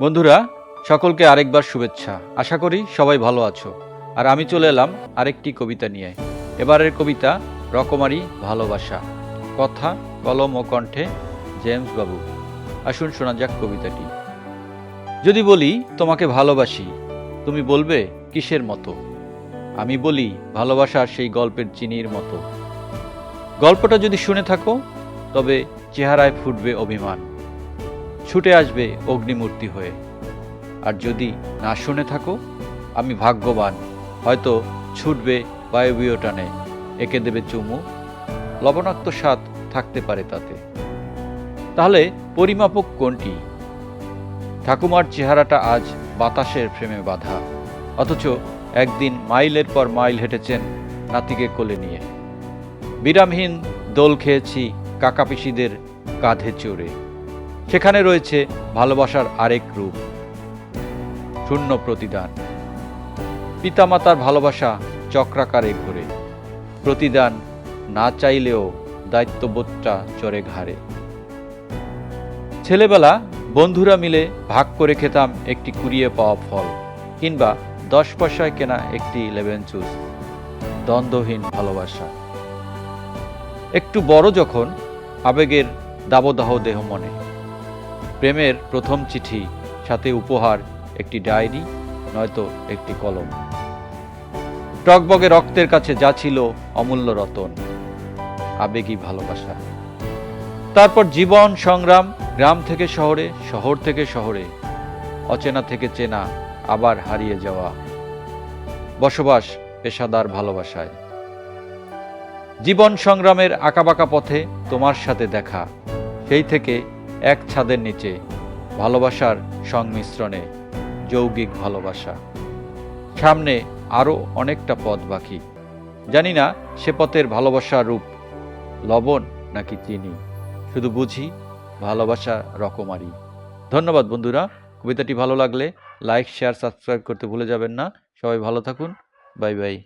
বন্ধুরা, সকলকে আরেকবার শুভেচ্ছা। আশা করি সবাই ভালো আছো। আর আমি চলে এলাম আরেকটি কবিতা নিয়ে। এবারের কবিতা, রকমারি ভালোবাসা। কথা, কলম ও কণ্ঠে জেমস বাবু। আসুন শোনা যাক কবিতাটি। যদি বলি, তোমাকে ভালোবাসি তুমি বলবে, কিসের মতো? আমি বলি, ভালোবাসার সেই গল্পের চিনির মতো। গল্পটা যদি শুনে থাকো, তবে চেহারায় ফুটবে অভিমান। ছুটে আসবে অগ্নিমূর্তি হয়ে। আর যদি না শুনে থাকো, আমি ভাগ্যবান। হয়তো ছুটবে বায়বীয় টানে। এঁকে দেবে চুমু। লবণাক্ত স্বাদ থাকতে পারে তাতে। তাহলে পরিমাপক কোনটি? ঠাকুমার চেহারাটা আজ বাতাসের ফ্রেমে বাঁধা। অথচ একদিন মাইলের পর মাইল হেঁটেছেন নাতিকে কোলে নিয়ে। বিরামহীন দোল খেয়েছি কাকাপিসিদের কাঁধে চড়ে। সেখানে রয়েছে ভালোবাসার আরেক রূপ, শূন্য প্রতিদান। পিতামাতার ভালোবাসা চক্রাকারে ঘুরে। প্রতিদান না চাইলেও দায়িত্ববোধটা চড়ে ঘাড়ে। ছেলেবেলা বন্ধুরা মিলে ভাগ করে খেতাম একটি কুড়িয়ে পাওয়া ফল কিংবা দশ পয়সায় কেনা একটি লেবেন চুজ, দ্বন্দ্বহীন ভালোবাসা। একটু বড় যখন আবেগের দাবদাহ দেহ মনে প্রেমের প্রথম চিঠি, সাথে উপহার, একটি ডায়েরি, নয়তো একটি কলম। টকবগে রক্তের কাছে যা ছিল অমূল্য রতন, আবেগী ভালোবাসা। তারপর জীবন সংগ্রাম, গ্রাম থেকে শহরে, শহর থেকে শহরে, অচেনা থেকে চেনা, আবার হারিয়ে যাওয়া। বসবাস, পেশাদার ভালোবাসায়। জীবন সংগ্রামের আঁকাবাঁকা পথে তোমার সাথে দেখা, সেই থেকে এক ছাদের নিচে, ভালোবাসার সংমিশ্রণে যৌগিক ভালোবাসা। সামনে আরও অনেকটা পথ বাকি। জানি না সে পথের ভালোবাসার রূপ লবণ নাকি চিনি। শুধু বুঝি ভালোবাসা রকমারি। ধন্যবাদ বন্ধুরা। কবিতাটি ভালো লাগলে লাইক, শেয়ার, সাবস্ক্রাইব করতে ভুলে যাবেন না। সবাই ভালো থাকুন। Bye bye.